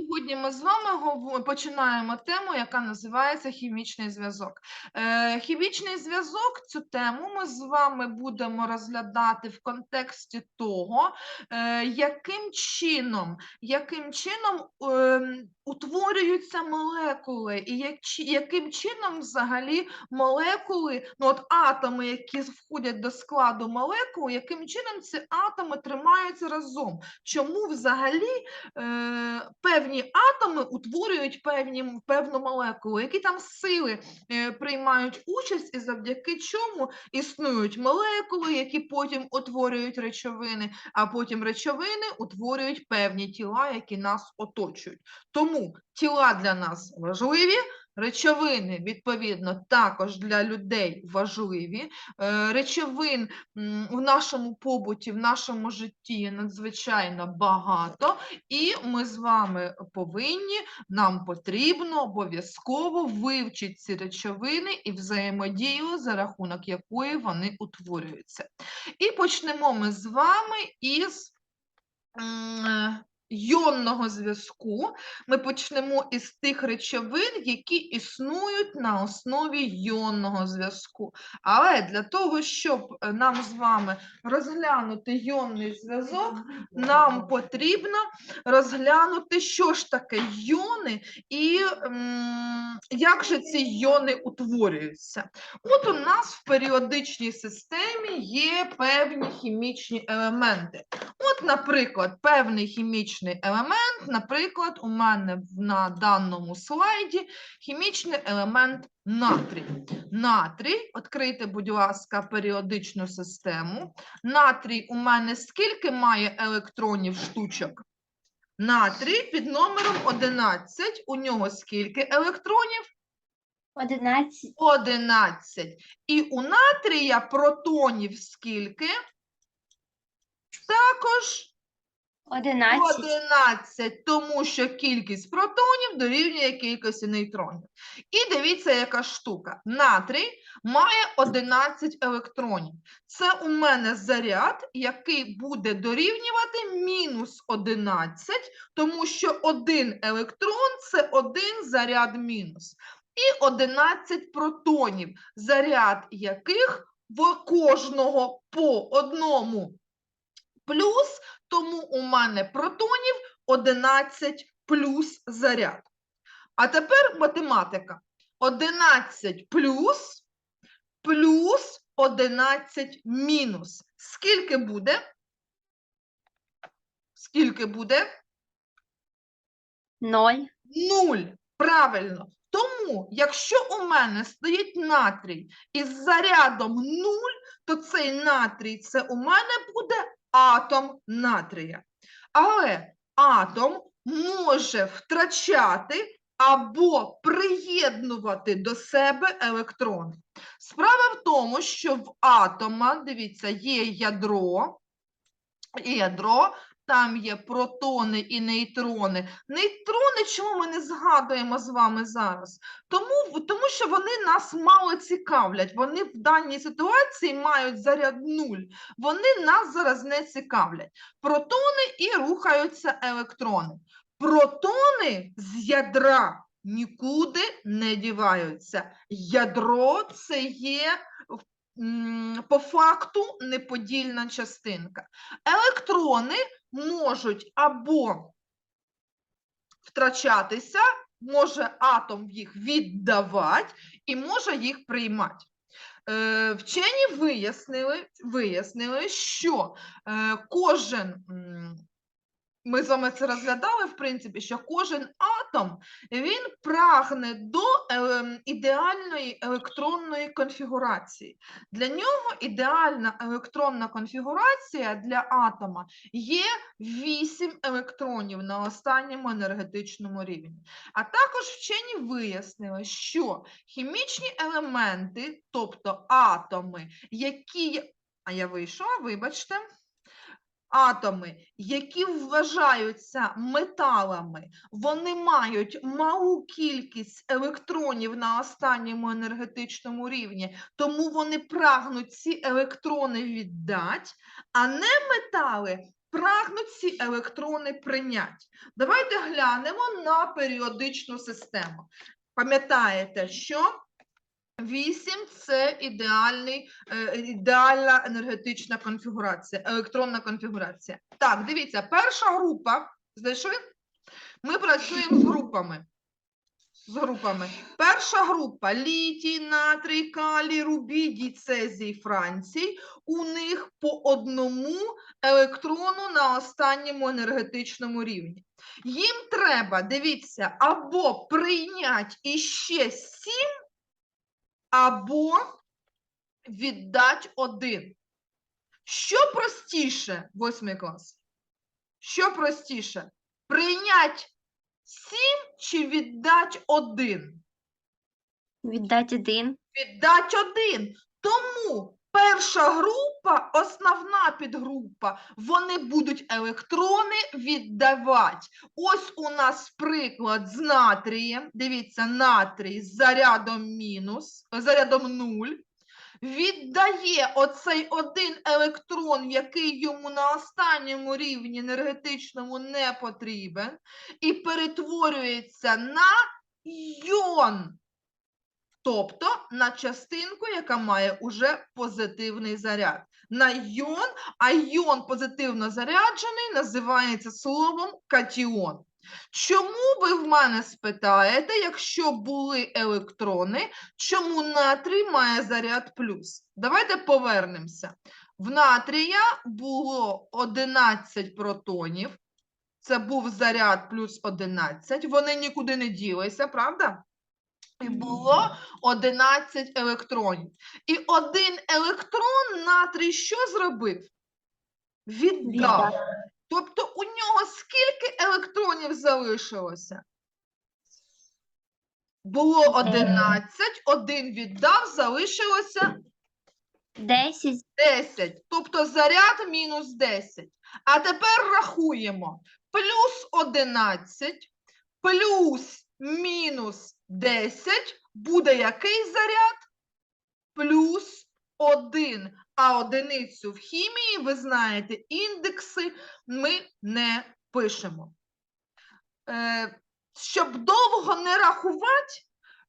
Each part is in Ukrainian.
Сьогодні ми з вами починаємо тему, яка називається хімічний зв'язок. Е, хімічний зв'язок, цю тему ми з вами будемо розглядати в контексті того, е, яким чином, яким чином ем, утворюються молекули, і яким чином взагалі молекули, ну от атоми, які входять до складу молекул, яким чином ці атоми тримаються разом. Чому взагалі е, певні атоми утворюють певні, певну молекулу, які там сили е, приймають участь, і завдяки чому існують молекули, які потім утворюють речовини, а потім речовини утворюють певні тіла, які нас оточують. Тому тіла для нас важливі. Речовини, відповідно, також для людей важливі. Е, Речовин в нашому побуті, в нашому житті надзвичайно багато, і ми з вами повинні, нам потрібно обов'язково вивчити ці речовини і взаємодію, за рахунок якої вони утворюються. І почнемо ми з вами із е, йонного зв'язку. Ми почнемо із тих речовин, які існують на основі йонного зв'язку. Але для того, щоб е, нам з вами розглянути йонний зв'язок, нам потрібно розглянути, що ж таке йони і м, як же ці йони утворюються. От у нас в періодичній системі є певні хімічні елементи. От, наприклад, певний хімічний елемент, наприклад, у мене на даному слайді хімічний елемент натрій. Натрій, відкрийте, будь ласка, періодичну систему. Натрій у мене скільки має електронів штучок? Натрій під номером 11. У нього скільки електронів? 11, 11. І у натрія протонів скільки? Також 11, 11, тому що кількість протонів дорівнює кількості нейтронів. І дивіться, яка штука. Натрій має 11 електронів. Це у мене заряд, який буде дорівнювати мінус 11, тому що один електрон це один заряд мінус. І 11 протонів, заряд яких в кожного по одному плюс, тому у мене протонів 11 плюс заряд. А тепер математика. 11 плюс плюс 11 мінус. Скільки буде? Скільки буде? 0, 0. Правильно. Тому, якщо у мене стоїть натрій із зарядом 0, то цей натрій це у мене буде атом натрія. Але атом може втрачати або приєднувати до себе електрони. Справа в тому, що в атома, дивіться, є ядро, і ядро, там є протони і нейтрони. Нейтрони чому ми не згадуємо з вами зараз? Тому, тому що вони нас мало цікавлять. Вони в даній ситуації мають заряд нуль. Вони нас зараз не цікавлять. Протони і рухаються електрони. Протони з ядра нікуди не діваються. Ядро це є по факту неподільна частинка. Електрони можуть або втрачатися, може атом їх віддавати і може їх приймати. Е, Вчені вияснили, вияснили, що е, кожен, ми з вами це розглядали, в принципі, що кожен атом він прагне до е, ідеальної електронної конфігурації. Для нього ідеальна електронна конфігурація для атома є 8 електронів на останньому енергетичному рівні. А також вчені вияснили, що хімічні елементи, тобто атоми, які. А я вийшла, вибачте. Атоми, які вважаються металами, вони мають малу кількість електронів на останньому енергетичному рівні, тому вони прагнуть ці електрони віддати, а не метали прагнуть ці електрони прийняти. Давайте глянемо на періодичну систему. Пам'ятаєте, що 8 це ідеальний, е, ідеальна енергетична конфігурація, електронна конфігурація. Так, дивіться, перша група, знайшли? Ми працюємо з групами. З групами. Перша група літій, натрій, калій, рубідій, цезій, францій. У них по одному електрону на останньому енергетичному рівні. Їм треба, дивіться, або прийняти іще 7, або віддати один. Що простіше, восьмий клас? Що простіше? Прийняти сім чи віддати один? Віддати один. Віддати один. Тому перша група, основна підгрупа, вони будуть електрони віддавати. Ось у нас приклад з натрієм. Дивіться, натрій з зарядом мінус, зарядом 0. Віддає оцей один електрон, який йому на останньому рівні енергетичному не потрібен, і перетворюється на йон. Тобто на частинку, яка має уже позитивний заряд. На йон, а йон позитивно заряджений називається словом катіон. Чому ви в мене спитаєте, якщо були електрони, чому натрій має заряд плюс? Давайте повернемося. В натрія було 11 протонів. Це був заряд плюс 11. Вони нікуди не ділися, правда? І було 11 електронів. І один електрон натрій що зробив? Віддав. Тобто у нього скільки електронів залишилося? Було 11, один віддав, залишилося Десять. 10. Тобто заряд мінус 10. А тепер рахуємо. Плюс 11 плюс мінус 10 буде який заряд? Плюс 1. А одиницю в хімії, ви знаєте, індекси ми не пишемо. Е, щоб довго не рахувати,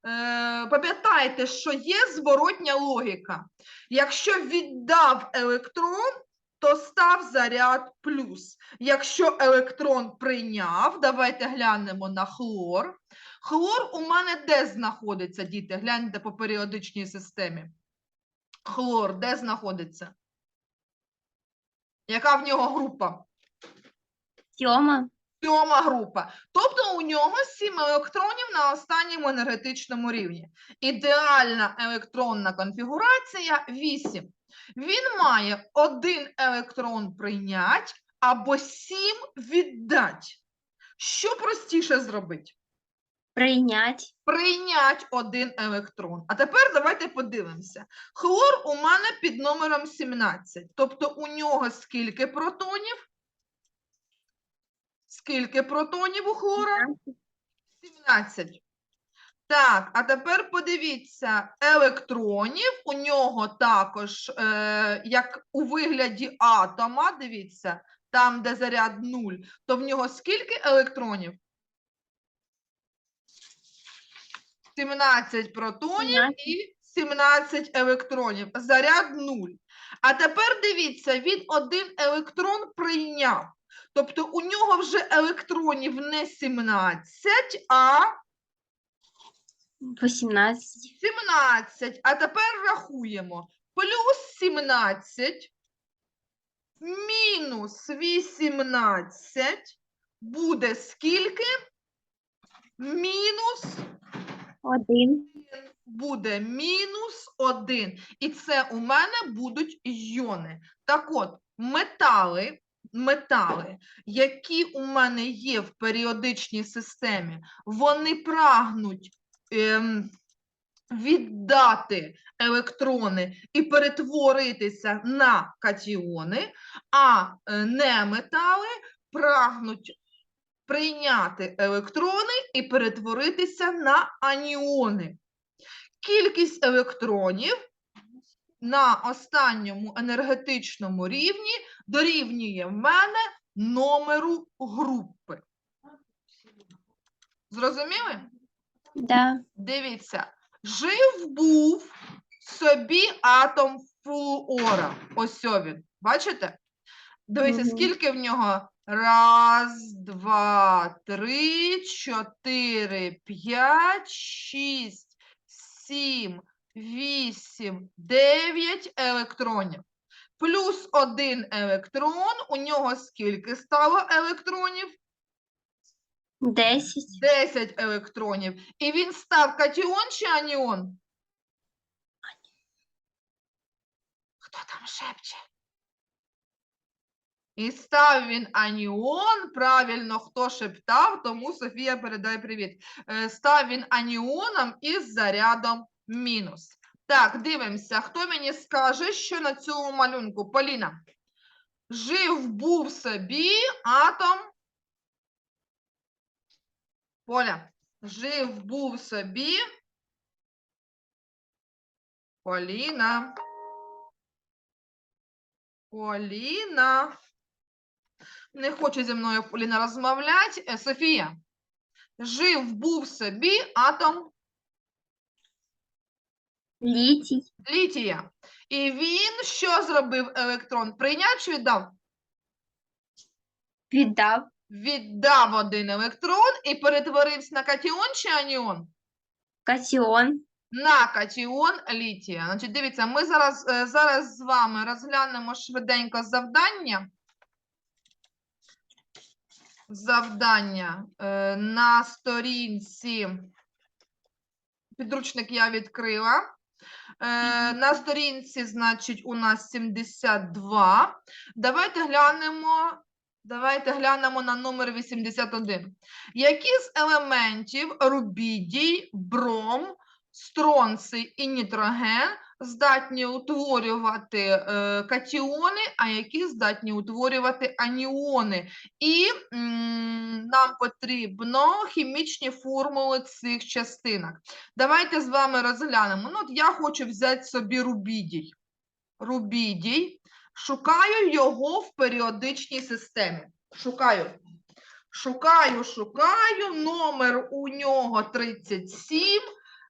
е, пам'ятайте, що є зворотня логіка. Якщо віддав електрон, то став заряд плюс. Якщо електрон прийняв, давайте глянемо на хлор. Хлор у мене де знаходиться, діти? Гляньте по періодичній системі. Хлор де знаходиться? Яка в нього група? Сьома. Сьома група. Тобто у нього 7 електронів на останньому енергетичному рівні. Ідеальна електронна конфігурація 8. Він має один електрон прийняти або 7 віддати. Що простіше зробити? Прийнять. Прийнять один електрон. А тепер давайте подивимося. Хлор у мене під номером 17. Тобто у нього скільки протонів? Скільки протонів у хлора? 17. Так, а тепер подивіться, електронів у нього також, е, як у вигляді атома, дивіться, там, де заряд 0, то в нього скільки електронів? 17 протонів і 17 електронів. Заряд 0. А тепер дивіться, він один електрон прийняв. Тобто у нього вже електронів не 17, а Вісімнадцять. 17. А тепер рахуємо. Плюс 17 мінус 18 буде скільки? Мінус Один. буде мінус 1. І це у мене будуть йони. Так от, метали, метали, які у мене є в періодичній системі, вони прагнуть віддати електрони і перетворитися на катіони, а е, неметали прагнуть прийняти електрони і перетворитися на аніони. Кількість електронів на останньому енергетичному рівні дорівнює в мене номеру групи. Зрозуміли? Да. Дивіться, жив був собі атом флуора. Ось він. Бачите? Дивіться, скільки в нього? Раз, два, три, чотири, п'ять, шість, сім, вісім, дев'ять електронів. Плюс один електрон. У нього скільки стало електронів? 10. 10 електронів. І він став катіон чи аніон? Хто там шепче? І став він аніон. Правильно, хто шептав, тому Софія передай привіт. Е, Став він аніоном із зарядом мінус. Так, дивимося, хто мені скаже, що на цьому малюнку? Поліна. Жив був собі атом. Поля. Жив був собі. Поліна. Поліна. Не хоче зі мною Поліна розмовляти. Е, Софія. Жив був собі атом Літій. літія. І він що зробив електрон? Прийняв чи віддав? Віддав. Віддав один електрон і перетворився на катіон чи аніон? Катіон. на катіон літія. Значить, дивіться, ми зараз, е, зараз з вами розглянемо швиденько завдання. Завдання е, на сторінці. Підручник я відкрила. Е, на сторінці, значить, у нас 72. Давайте глянемо. Давайте глянемо на номер 81. Які з елементів рубідій, бром, стронций і нітроген здатні утворювати е, катіони, а які здатні утворювати аніони. І м, нам потрібно хімічні формули цих частинок. Давайте з вами розглянемо. Ну, от я хочу взяти собі рубідій. Рубідій. Шукаю його в періодичній системі. Шукаю. Шукаю, шукаю. Номер у нього 37.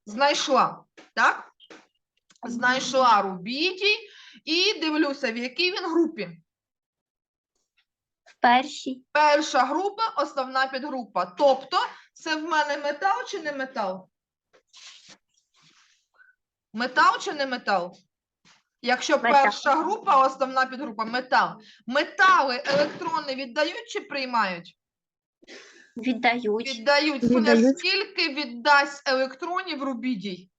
Знайшла. Так? Знайшла рубідій. І дивлюся, в якій він групі. В першій. Перша група, основна підгрупа. Тобто, це в мене метал чи не метал? Метал чи не метал? Якщо Метал. перша група, основна підгрупа метал. Метали електрони віддають чи приймають? Віддають. Віддають. Віддають. скільки віддасть електронів рубідій?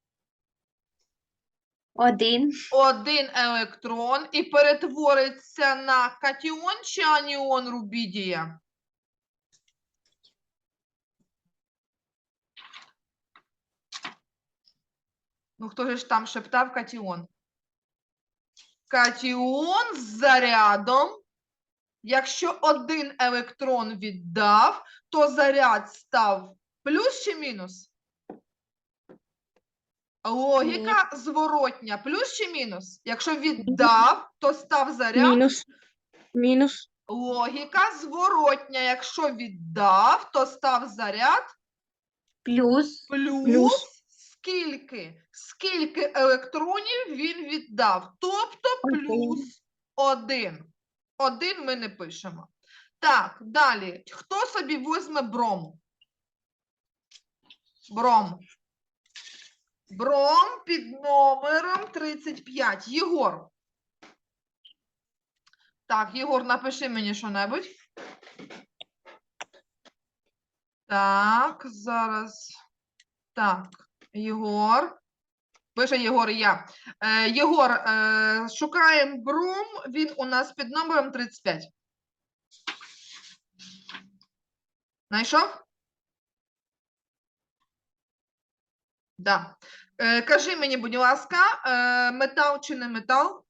Один. Один електрон і перетвориться на катіон чи аніон рубідія? Ну, хто же ж там шептав катіон? Катіон з зарядом. Якщо один електрон віддав, то заряд став плюс чи мінус? Логіка зворотня. Плюс чи мінус? Якщо віддав, то став заряд. Мінус. Мінус. Логіка зворотня. Якщо віддав, то став заряд Плюс. плюс, Плюс. Скільки? Скільки електронів він віддав? Тобто плюс один. Один ми не пишемо. Так, далі. Хто собі візьме бром? Бром. Бром під номером 35. Єгор. Так, Єгор, напиши мені що-небудь. Так, зараз. Так, Єгор. Пише Єгор і я. Е, Єгор, е, шукаємо брум. Він у нас під номером 35. Знайшов? Да. Е, кажи мені, будь ласка, е, метал чи не метал?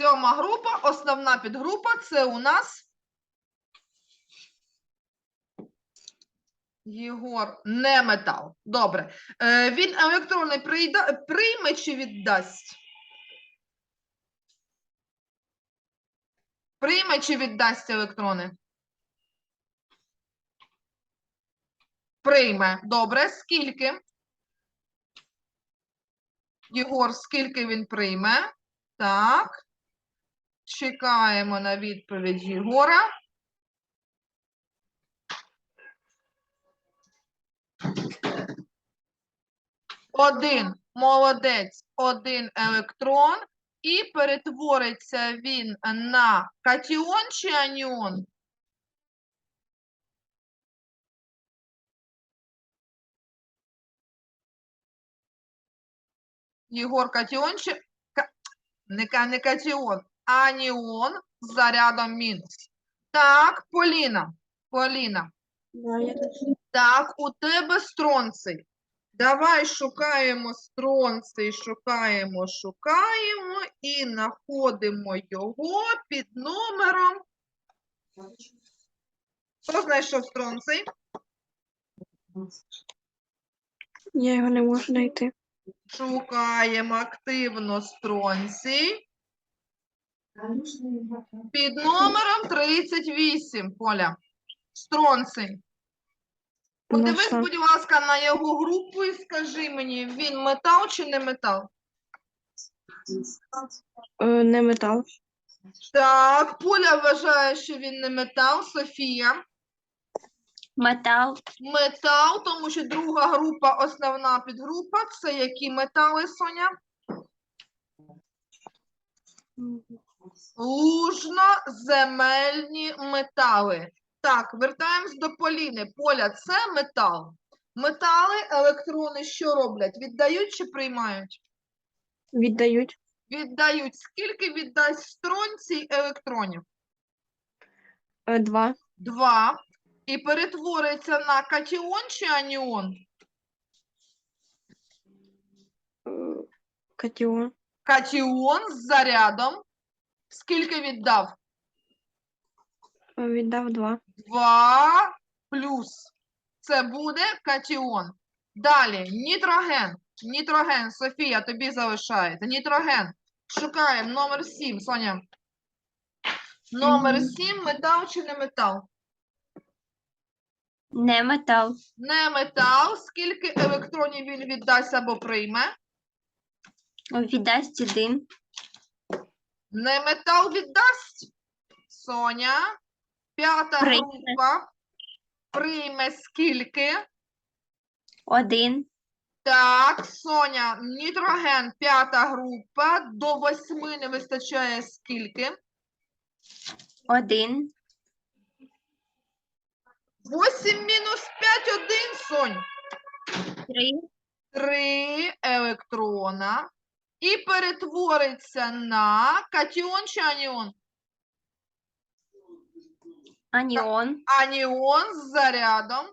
Сьома група, основна підгрупа це у нас Єгор не метал. Добре. Е, він електрони прийме чи віддасть? Прийме чи віддасть електрони? Прийме. Добре. Скільки? Єгор, скільки він прийме? Так. Чекаємо на відповідь Єгора. Один. Молодець. Один електрон. І перетвориться він на катіон чи аніон? Єгор катіон чи не, не катіон, аніон з зарядом мінус. Так, Поліна. Поліна. Так, у тебе стронций. Давай шукаємо стронций, шукаємо, шукаємо і знаходимо його під номером. Хто знайшов стронций? Я його не можу знайти. Шукаємо активно стронцій. Під номером 38, Поля. Стронций. Подивись, будь ласка, на його групу і скажи мені, він метал чи не метал? Е, не метал. Так, Поля вважає, що він не метал. Софія. Метал. Метал, тому що друга група, основна підгрупа. Це які метали, Соня? Лужно-земельні метали. Так, вертаємось до Поліни. Поля це метал. Метали, електрони що роблять? Віддають чи приймають? Віддають. Віддають. Скільки віддасть стронцій електронів? Е, два. Два. І перетвориться на катіон чи аніон? Е, катіон. Катіон з зарядом. Скільки віддав? Віддав два. 2 плюс. Це буде катіон. Далі нітроген. Нітроген, Софія, тобі залишається. Нітроген. Шукаємо номер 7, Соня. Номер. 7 метал чи не метал? Не метал. Не метал. Скільки електронів він віддасть або прийме? Віддасть один. Не метал віддасть. Соня. П'ята Прийме. група. Прийме скільки? Один. Так, Соня, нітроген, п'ята група. До восьми не вистачає скільки? Один. Восім мінус п'ять, один, Сонь. Три. Три електрона. І перетвориться на катіон чи аніон? Аніон. Аніон з зарядом.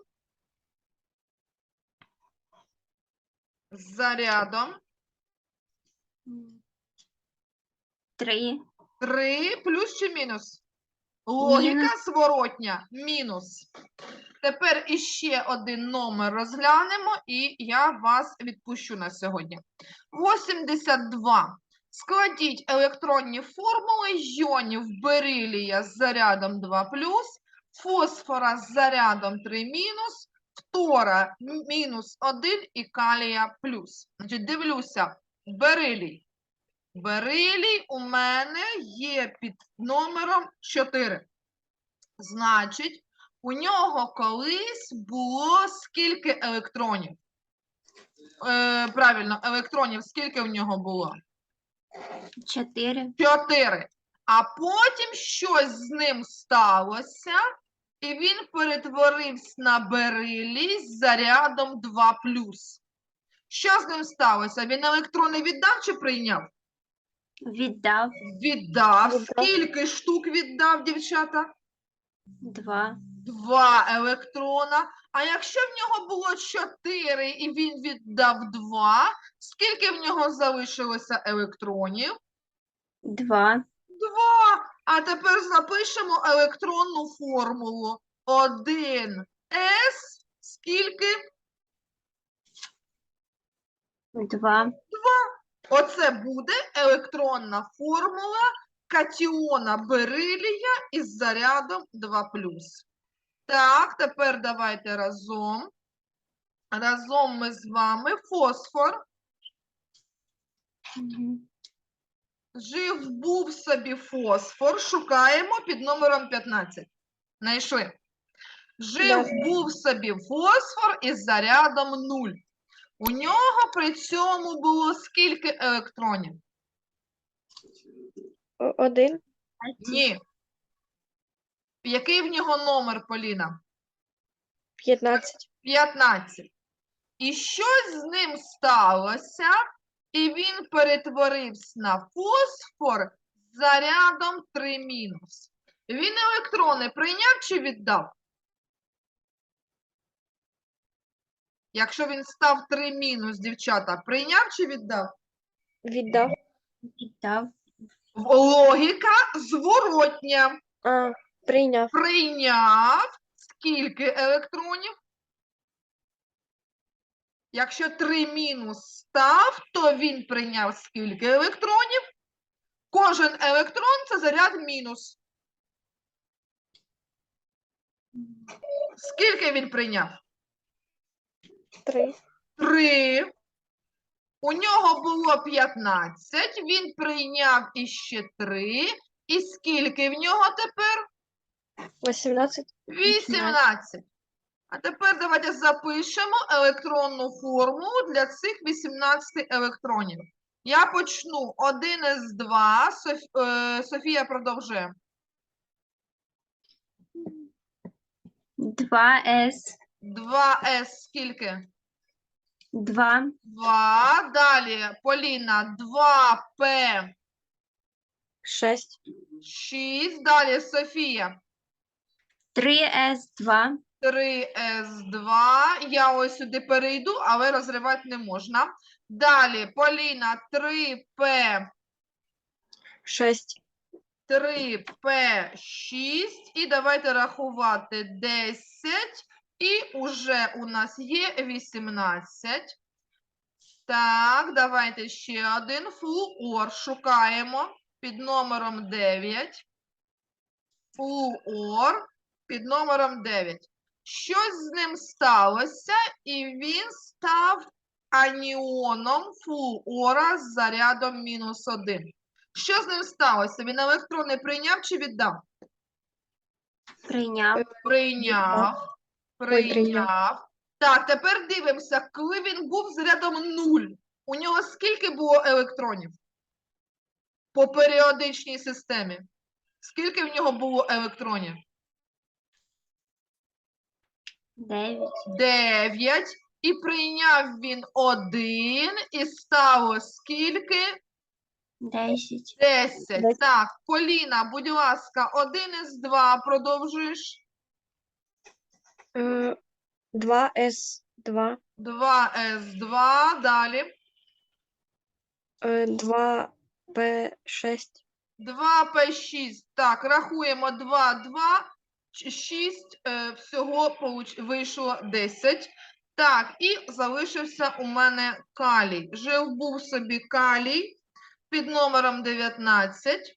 З зарядом. Три. Три плюс чи мінус? Логіка Мінус. зворотня. Мінус. Тепер іще один номер розглянемо, і я вас відпущу на сьогодні. 82. Складіть електронні формули йонів берилія з зарядом 2+, фосфора з зарядом 3-, фтора м- мінус 1 і калія плюс. Значить, дивлюся, берилій. Берилій у мене є під номером 4. Значить, у нього колись було скільки електронів? Е, правильно, електронів скільки в нього було? Чотири. 4. А потім щось з ним сталося, і він перетворився на берилій з зарядом 2 Що з ним сталося? Він електрони віддав чи прийняв? Віддав. Віддав. Скільки штук віддав, дівчата? Два. Два електрона. А якщо в нього було чотири і він віддав два, скільки в нього залишилося електронів? Два. Два. А тепер запишемо електронну формулу. 1 С. скільки? 2. Оце буде електронна формула катіона берилія із зарядом 2 Так, тепер давайте разом. Разом ми з вами фосфор. Жив був собі фосфор. Шукаємо під номером 15. Знайшли. Жив був собі фосфор із зарядом 0. У нього при цьому було скільки електронів? Один. Ні. Який в нього номер, Поліна? 15. 15. І щось з ним сталося, і він перетворився на фосфор з зарядом 3 мінус. Він електрони прийняв чи віддав? Якщо він став 3 мінус, дівчата, прийняв чи віддав? Віддав. Віддав. Логіка зворотня. А, прийняв. прийняв скільки електронів? Якщо 3 мінус став, то він прийняв скільки електронів? Кожен електрон це заряд мінус. Скільки він прийняв? Три. 3. У нього було 15, він прийняв іще 3. І скільки в нього тепер? 18. 18. А тепер давайте запишемо електронну формулу для цих 18 електронів. Я почну 1 із 2. Соф... е, Софія продовжує. 2С. 2С скільки? 2. 2. Далі Поліна 2П 6. 6. Далі Софія 3С2. 3С2. Я ось сюди перейду, але розривати не можна. Далі Поліна 3П 6. 3П6 і давайте рахувати 10 і уже у нас є 18. Так, давайте ще один флуор шукаємо під номером 9. Флуор під номером 9. Щось з ним сталося, і він став аніоном флуора з зарядом мінус 1. Що з ним сталося? Він електрони прийняв чи віддав? Прийняв. Прийняв. Прийняв. Так, тепер дивимося, коли він був з рядом 0, у нього скільки було електронів? По періодичній системі. Скільки в нього було електронів? 9. 9. І прийняв він 1, і стало скільки? 10. 10. Десять. Так, Поліна, будь ласка, 1 із 2 продовжуєш. 2 С2. 2 С2, далі. 2 П6. 2П6. Так, рахуємо 2, 2, 6, е, всього вийшло 10. Так, і залишився у мене калій. Жив був собі калій під номером 19.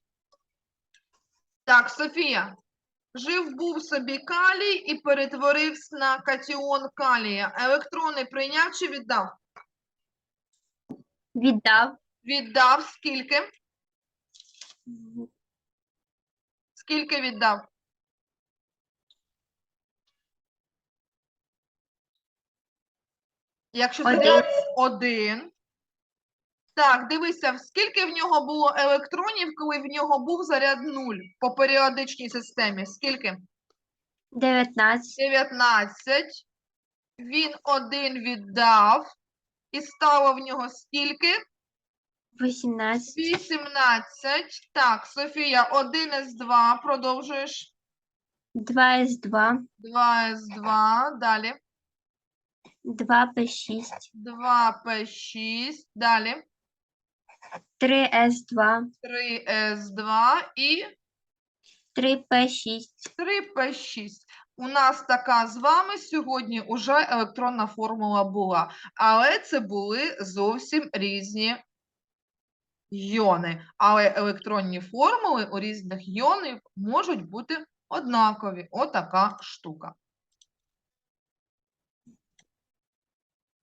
Так, Софія. Жив був собі калій і перетворився на катіон калія. Електрони прийняв чи віддав? Віддав. Віддав скільки? Скільки віддав? Якщо Один. один. Так, дивися, скільки в нього було електронів, коли в нього був заряд 0 по періодичній системі? Скільки? 19. 19. Він один віддав. І стало в нього скільки? 18. 18. Так, Софія, 1 із 2. Продовжуєш. 2С2. 2 із 2. Далі. 2П6. 2П6. Далі. 3С2. 3С2 і 3П6. 3П6. у нас така з вами сьогодні уже електронна формула була, але це були зовсім різні йони. Але електронні формули у різних йонів можуть бути однакові. Отака штука.